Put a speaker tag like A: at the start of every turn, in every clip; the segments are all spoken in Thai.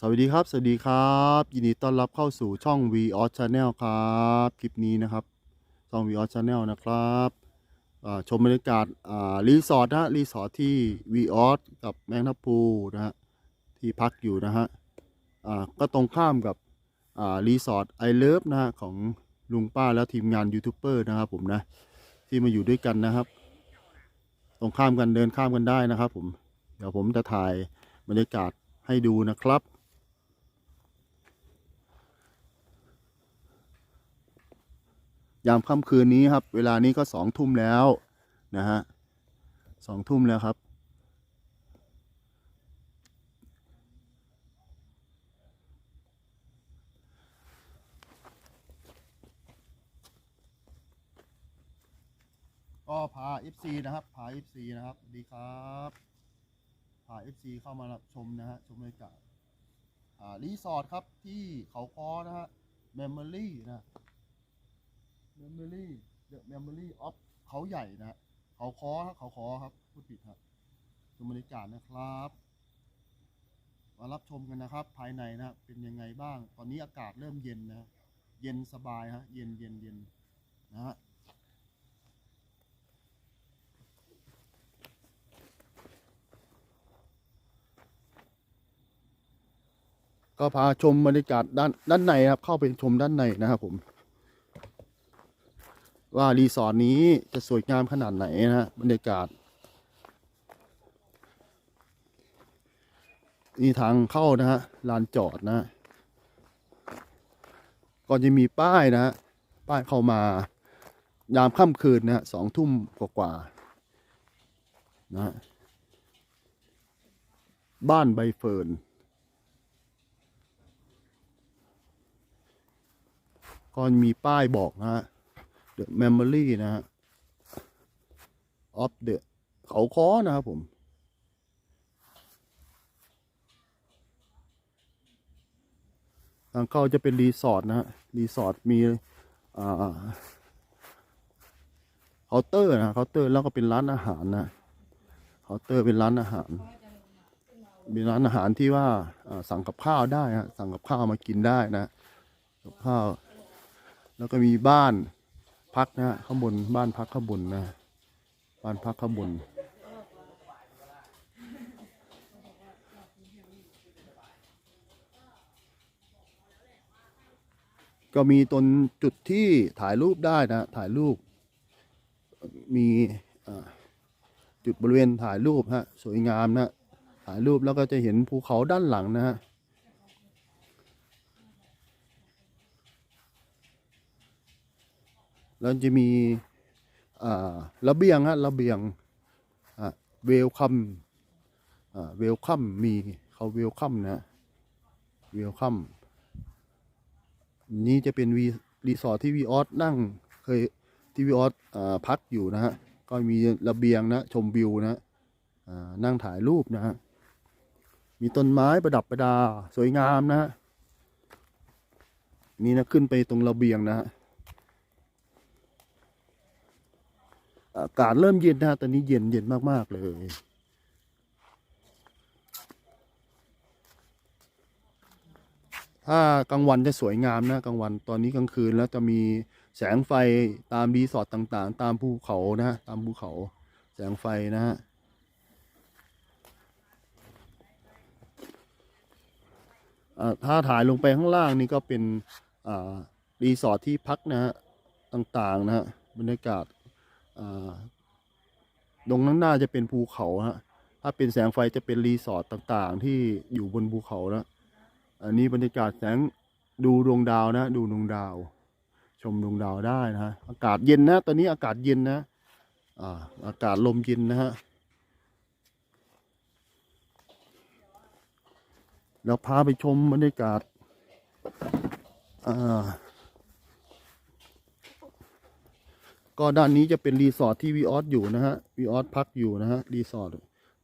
A: สวัสดีครับ สวัสดีครับ ยินดีต้อนรับเข้าสู่ช่อง v o s Channel ครับ คลิปนี้นะครับ ช่อง v o s Channel นะครับชมบรรยากาศรีสอร์ทนะรีสอร์ทที่ v o s กับแมงทับพูนะฮะที่พักอยู่นะฮะก็ตรงข้ามกับรีสอร์ทไอเลิฟนะฮะของลุงป้าแล้วทีมงานยูทูบเบอร์นะครับผมนะที่มาอยู่ด้วยกันนะครับ ตรงข้ามกันเดินข้ามกันได้นะครับผม เดี๋ยวผมจะถ่ายบรรยากาศให้ดูนะครับ ยามค่ำคืนนี้ครับ เวลานี้ก็สองทุ่มแล้วนะฮะสองทุ่มแล้วครับ ก็พา FC นะครับพา FC นะครับสวัสดีครับพา FC เข้ามารับชมนะฮะชมบรรยากาศรีสอร์ทครับที่เขาคอนะฮะ Memory นะ Memory The Memory of เขาใหญ่นะฮะเขาคอครับเขาคอครับพูดผิดครับชมบรรยากาศนะครับ มารับชมกันนะครับ ภายในนะเป็นยังไงบ้าง ตอนนี้อากาศเริ่มเย็นนะฮะเย็นสบายฮะ เย็นเย็นเย็นนะฮะก็พาชมบรรยากาศด้านด้านในครับ เข้าไปชมด้านในนะครับผม ว่ารีสอร์ทนี้จะสวยงามขนาดไหนนะฮะบรรยากาศ นี่ทางเข้านะฮะลานจอดนะฮะก็จะมีป้ายนะฮะป้ายเข้ามายามค่ำคืนนะฮะสองทุ่มกว่าๆนะฮะบ้านใบเฟิร์นก็มีป้ายบอกนะฮะ The Memory นะฮะ of the เขาค้อนะครับผม ทางเข้าจะเป็นรีสอร์ทนะฮะ รีสอร์ทมีเคาน์เตอร์นะเคาน์เตอร์แล้วก็เป็นร้านอาหารนะเคาน์เตอร์เป็นร้านอาหาร มีร้านอาหารที่ว่าอ่าสั่งกับข้าวได้ฮะสั่งกับข้าวมากินได้นะกับข้าว แล้วก็มีบ้าน พักนะฮะข้างบนบ้านพักข้างบนนะ บ้านพักข้างบนก็มีตนจุดที่ถ่ายรูปได้นะ ถ่ายรูป มีจุดบริเวณถ่ายรูปฮะ สวยงามนะ ถ่ายรูปแล้วก็จะเห็นภูเขาด้านหลังนะฮะ แล้วจะมีระเบียงฮะระเบียงเวลคัมเวลคัมมีเขาเวลคัมนะเวลคัมนี่จะเป็นวีรีสอร์ทที่วีออสนั่งเคยที่วีออสพักอยู่นะฮะก็มีระเบียงนะชมวิวนะนั่งถ่ายรูปนะฮะมีต้นไม้ประดับประดาสวยงามนะฮะนี่นะขึ้นไปตรงระเบียงนะฮะ อากาศเริ่มเย็นนะตอนนี้เย็นเย็นมาก ๆ เลย ถ้ากลางวันจะสวยงามนะกลางวันตอนนี้กลางคืนแล้วจะมีแสงไฟตามรีสอร์ทต่างๆ ตามภูเขานะตามภูเขาแสงไฟนะฮะถ้าถ่ายลงไปข้างล่างนี่ก็เป็นรีสอร์ทที่พักนะฮะต่างๆนะฮะบรรยากาศ ตรงนั้นน่าจะเป็นภูเขาฮะถ้าเป็นแสงไฟจะเป็นรีสอร์ทต่างๆ ที่อยู่บนภูเขานะอันนี้บรรยากาศแสงดูดวงดาวนะ ดูดวงดาว ชมดวงดาวได้นะฮะอากาศเย็นนะ ตอนนี้อากาศเย็นนะอ่าอากาศลมเย็นนะฮะแล้วพาไปชมบรรยากาศอ่า ก็ด้านนี้จะเป็นรีสอร์ทที่วีออสอยู่นะฮะวีออสพักอยู่นะฮะรีสอร์ท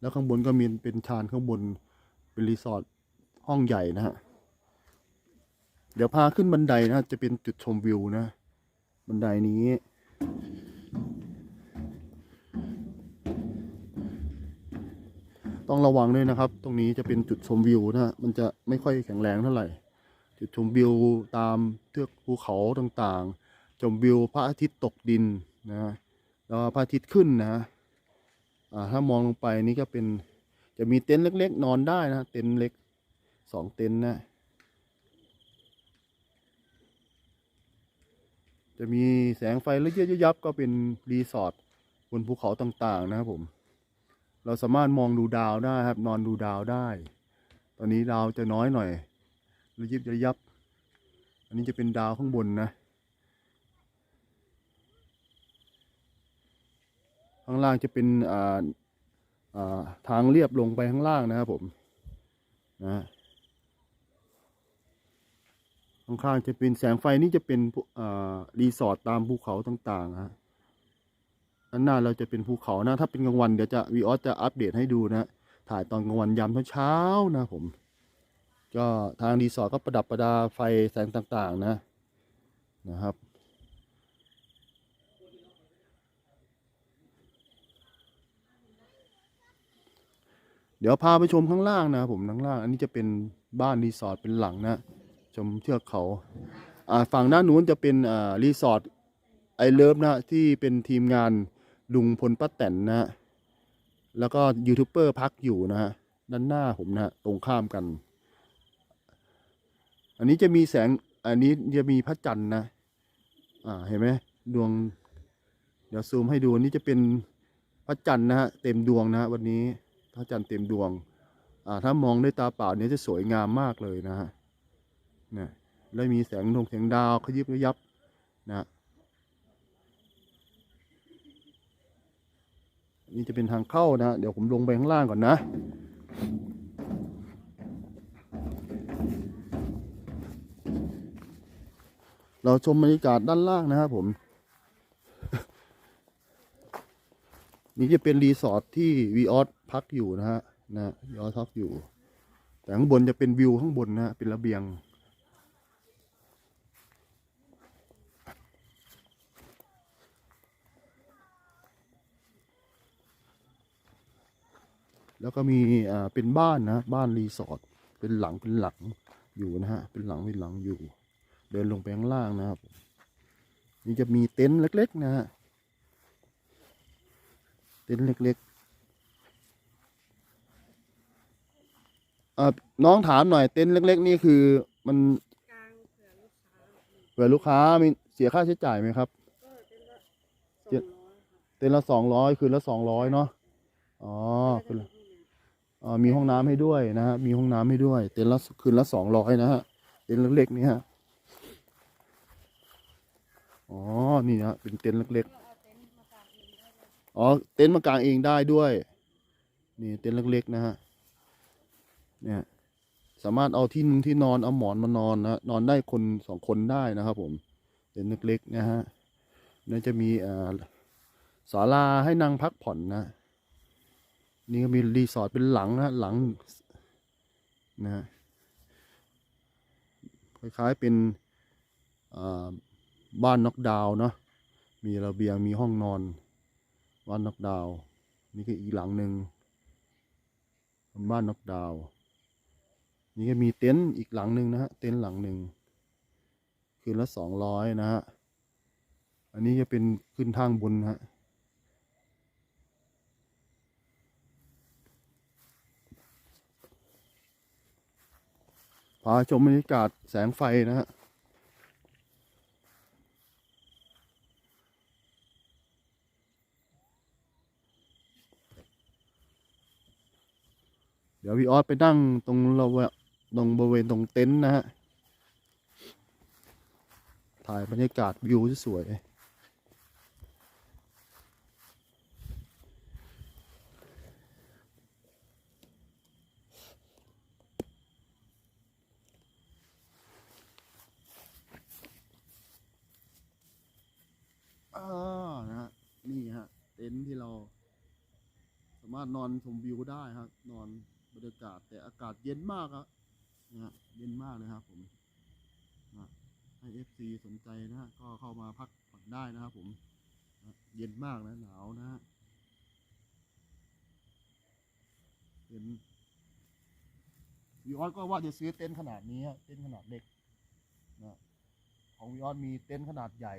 A: แล้วข้างบนก็มีเป็นชานข้างบนเป็นรีสอร์ทห้องใหญ่นะฮะเดี๋ยวพาขึ้นบันไดนะจะเป็นจุดชมวิวนะ บันไดนี้ ต้องระวังด้วยนะครับ ตรงนี้จะเป็นจุดชมวิวนะมันจะไม่ค่อยแข็งแรงเท่าไหร่ จุดชมวิวตามเทือกภูเขาต่างๆ มวิวพระอาทิตย์ตกดินนะฮะแล้วพระอาทิตย์ขึ้นนะฮะอ่าถ้ามองลงไปนี่ก็เป็นจะมีเต็นท์เล็ก ๆ นอนได้นะเต็นท์เล็กสองเต็นท์นะจะมีแสงไฟระยิบระยับก็เป็นรีสอร์ทบนภูเขาต่างๆนะครับผม เราสามารถมองดูดาวได้ครับ นอนดูดาวได้ ตอนนี้ดาวจะน้อยหน่อยระยิบระยับ อันนี้จะเป็นดาวข้างบนนะ ข้างล่างจะเป็นอ่าอ่าทางเรียบลงไปข้างล่างนะครับผมนะข้างๆจะเป็นแสงไฟนี่จะเป็นอ่ารีสอร์ทตามภูเขาต่างๆฮะด้านหน้าเราจะเป็นภูเขานะ ถ้าเป็นกลางวันเดี๋ยวจะวีออสจะอัปเดตให้ดูนะถ่ายตอนกลางวันยามเช้าๆนะผม ก็ทางรีสอร์ทก็ประดับประดาไฟแสงต่างๆนะนะครับ ดี๋ยวพาไปชมข้างล่างนะครับผมข้างล่าง อันนี้จะเป็นบ้านรีสอร์ทเป็นหลังนะชมเทือกเขาอ่าฝั่งด้านนู้นจะเป็นอ่ารีสอร์ทไอเลิฟนะที่เป็นทีมงานลุงพลป้าแตนนะฮะแล้วก็ยูทูบเบอร์พักอยู่นะฮะด้านหน้าผมนะตรงข้ามกัน อันนี้จะมีแสงอันนี้จะมีพระจันทร์นะอ่าเห็นไหมดวง เดี๋ยวซูมให้ดูอันนี้จะเป็นพระจันทร์นะฮะเต็มดวงนะวันนี้ พระจันทร์เต็มดวงถ้ามองด้วยตาเปล่าเนี่ยจะสวยงามมากเลยนะฮะนะแล้วมีแสงดวงแสงดาวขยิบขยับนะนี่จะเป็นทางเข้านะ เดี๋ยวผมลงไปข้างล่างก่อนนะเราชมบรรยากาศด้านล่างนะครับผม นี่จะเป็นรีสอร์ทที่วีออสพักอยู่นะฮะนะวีออสพักอยู่ แต่ข้างบนจะเป็นวิวข้างบนนะฮะเป็นระเบียง แล้วก็มีอ่าเป็นบ้านนะ บ้านรีสอร์ทเป็นหลังเป็นหลังอยู่นะฮะเป็นหลังเป็นหลังอยู่ เดินลงไปข้างล่างนะครับนี่จะมีเต็นท์เล็ก ๆ นะฮะ เต็นท์เล็กๆอ่าน้องถามหน่อยเต็นท์เล็ก ๆ นี่คือมัน
B: กลางเผื่อลูกค้า
A: เผื่อลูกค้ามีเสียค่าใช้จ่ายไหมครับ
B: ก็เป็นละส
A: เจ็
B: อง
A: ด
B: ร้อยค่ะ
A: เต็นท์ละสองร้อยคืนละสองร้อยเนาะอ๋อคืนละอ่ามีห้องน้ำให้ด้วยนะฮะมีห้องน้ำให้ด้วย เต็นท์ละคืนละสองร้อยนะฮะเต็นท์เล็กๆนี่ฮะอ๋อนี่นะฮะเป็นเต็นท์เล็ก
B: ก็ อ๋อ เต็
A: นท์มากางเองได้ด้วย นี่เต็นท์เล็กๆนะฮะ เนี่ย สามารถเอาที่นึงที่นอนเอาหมอนมานอนนะนอนได้คนสองคนได้นะครับผม เต็นท์เล็กๆนะฮะแล้วจะมีอ่าศาลาให้นั่งพักผ่อนนะ นี่ก็มีรีสอร์ทเป็นหลังนะหลังนะฮะคล้ายๆเป็นอ่าบ้านน็อกดาวน์เนาะมีระเบียงมีห้องนอน บ้านนกดาว นี่ก็อีกหลังหนึ่งบ้านนกดาวน์นี่ก็มีเต็นท์อีกหลังหนึ่งนะฮะ เต็นท์หลังหนึ่ง คืนละสองร้อยนะฮะ อันนี้จะเป็นขึ้นทางบนนะฮะพาชมบรรยากาศแสงไฟนะฮะ เดี๋ยวพี่ออสไปนั่งตรงเราตรงบริเวณตรงเต็นท์นะฮะ ถ่ายบรรยากาศวิวสวยๆอ่านะฮะนี่ฮะ เต็นท์ที่เรา สามารถนอนชมวิวได้ครับ นอน บรรยากาศ แต่อากาศเย็นมากครับนะฮะเย็นมากเลยครับผมนะให้เอฟซีสนใจนะฮะก็เข้ามาพักผ่อนได้นะครับผมนะเย็นมากนะหนาวนะฮะเห็นวีออสก็ว่าจะซื้อเต็นท์ขนาดนี้เต็นท์ขนาดเล็กนะของวีออสมีเต็นท์ขนาดใหญ่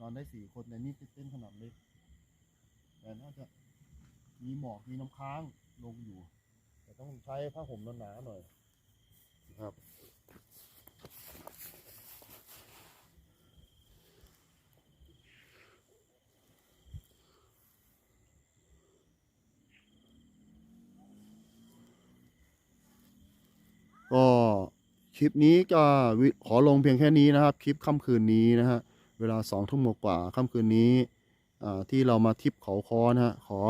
A: นอนได้สี่คนแต่นี่เป็นเต็นท์ขนาดเล็กแต่น่าจะมีหมอกมีน้ำค้างลงอยู่ แต่ต้องใช้ผ้าห่มหนาๆหน่อยนะครับก็คลิปนี้ก็ขอลงเพียงแค่นี้นะครับ คลิปค่ำคืนนี้นะฮะเวลาสองทุ่มกว่าค่ำคืนนี้ที่เรามาทิปเขาคอนะฮะขอ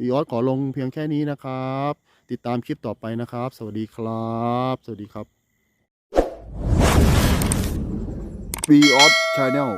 A: วีออสขอลงเพียงแค่นี้นะครับ ติดตามคลิปต่อไปนะครับ สวัสดีครับ สวัสดีครับ b ีออสชาแนล